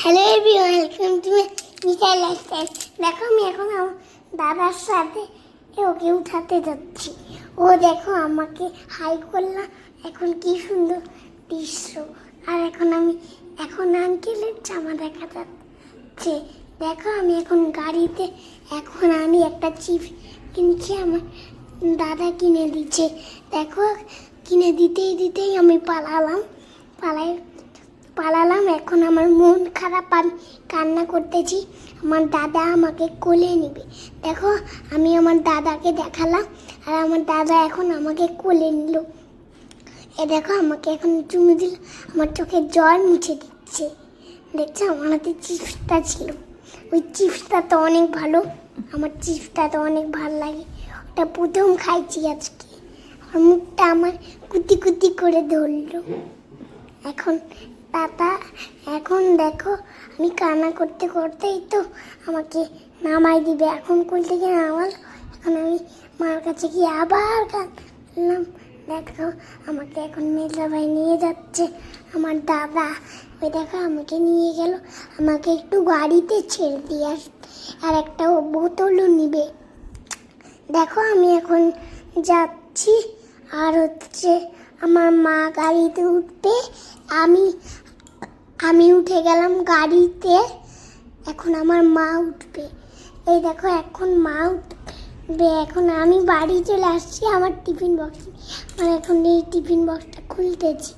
Hello everyone welcome to missile lifestyle দেখো, আমি এখন আমার দাদার সাথে ওকে উঠাতে যাচ্ছি। ও দেখো, আমাকে হাই করলাম এখন কি সুন্দর দৃশ্য। আর এখন আমি, এখন আঙ্কেলের জামা দেখা যাচ্ছে। দেখো, আমি এখন গাড়িতে, এখন আমি একটা চিপ কিনছি, আমার দাদা কিনে দিচ্ছে। দেখো, কিনে দিতেই দিতেই আমি পালালাম। পালাই পালালাম, এখন আমার মন খারাপ আমি কান্না করতেছি। আমার দাদা আমাকে কোলে নেবে। দেখো, আমি আমার দাদাকে দেখালাম, আর আমার দাদা এখন আমাকে কোলে নিল। এ দেখো, আমাকে এখন চুমু দিল, আমার চোখে জল মুছে দিচ্ছে। দেখছ, আমার হাতে চিপসটা ছিল। ওই চিপসটা তো অনেক ভালো, আমার চিপসটা তো অনেক ভালো লাগে। ওটা প্রথম খাইছি আজকে। আমার মুখটা আমার কুতি কুতি করে ধরলো। এখন দাদা এখন দেখো, আমি কান্না করতে করতেই তো আমাকে নামাই দিবে। এখন কোল থেকে নামাল, এখন আমি মার কাছে গিয়ে আবার কাঁদলাম। দেখো, আমাকে এখন মেজা ভাই নিয়ে যাচ্ছে, আমার দাদা। ওই দেখো, আমাকে নিয়ে গেল, আমাকে একটু গাড়িতে ছেড়ে দিয়ে আস আর একটা বোতলও নিবে। দেখো, আমি এখন যাচ্ছি, আর হচ্ছে আমার মা গাড়িতে উঠবে, আমি আমি উঠে গেলাম গাড়িতে, এখন আমার মা উঠবে। এই দেখো, এখন মা উঠবে। এখন আমি বাড়ি চলে আসছি আমার টিফিন বক্স আমার এখন এই টিফিন বক্সটা খুলতেছি।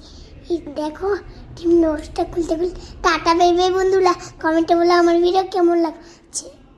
এই দেখো, টিফিন বক্সটা খুলতে খুলতে। টাটা বেবে বন্ধুরা। কমেন্টে বলে আমার ভিডিও কেমন লাগে